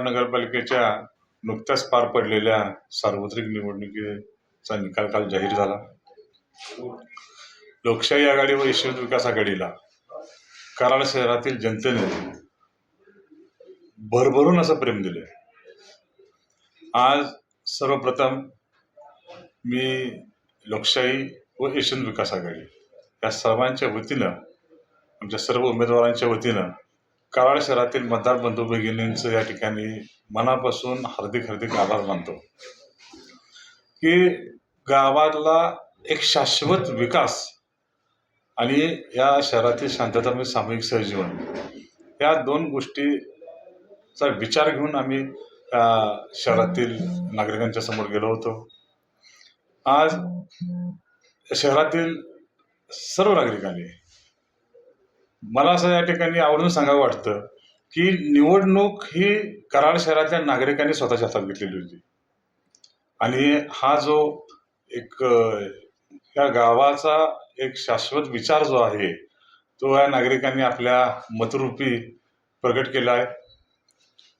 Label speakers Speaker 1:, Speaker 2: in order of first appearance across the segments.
Speaker 1: नगरपालिकेच्या नुकत्याच पार पडलेल्या सार्वत्रिक निवडणुकीचा निकाल काल जाहीर झाला. लोकशाही आघाडी व ईश्वर विकास आघाडीला कराड शहरातील जनतेने भरभरून असं प्रेम दिले. आज सर्वप्रथम मी लोकशाही व एशियन विकास आघाडी या सर्वांच्या वतीनं आमच्या सर्व उमेदवारांच्या वतीनं कराड शहरातील मतदार बंधू भगिनींचं या ठिकाणी मनापासून हार्दिक हार्दिक आभार मानतो. की गावाला एक शाश्वत विकास आणि या शहरातील शांततामय सामूहिक सहजीवन या दोन गोष्टीचा विचार घेऊन आम्ही शहरातील नागरिकांच्या समोर गेलो होतो. आज शहरातील सर्व नागरिकांनी मला असं या ठिकाणी आवडून सांगावं वाटतं की निवडणूक ही कराड शहरातल्या नागरिकांनी स्वतःच्या हातात घेतलेली होती. आणि हा जो एक या गावाचा एक शाश्वत विचार जो आहे तो या नागरिकांनी आपल्या मतरूपी प्रकट केला आहे.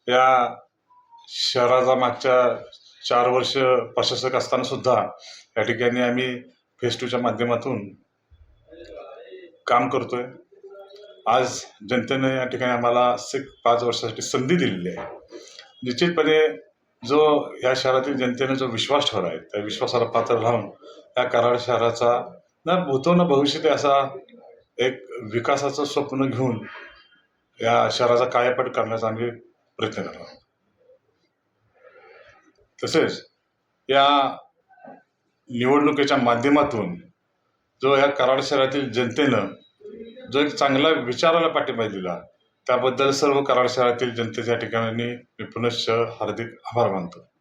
Speaker 1: या शहराचा मागच्या चार वर्ष प्रशासक असताना सुद्धा या ठिकाणी आम्ही फेस टूच्या माध्यमातून काम करतोय. आज जनतेने या ठिकाणी आम्हाला से पाच वर्षासाठी संधी दिलेली आहे. निश्चितपणे जो या शहरातील जनतेने जो विश्वास ठेवला आहे त्या विश्वासाला पात्र राहून या कराड शहराचा ना भूतो ना भविष्यात असा एक विकासाचं स्वप्न घेऊन या शहराचा कायापट करण्याचा आम्ही प्रयत्न करणार आहोत. तसेच या निवडणुकीच्या माध्यमातून जो या कराड शहरातील जनतेनं जो एक चांगला विचाराला पाठिंबा दिला त्याबद्दल सर्व कराड शहरातील जनतेच्या ठिकाणी मी पुनश्च हार्दिक आभार मानतो.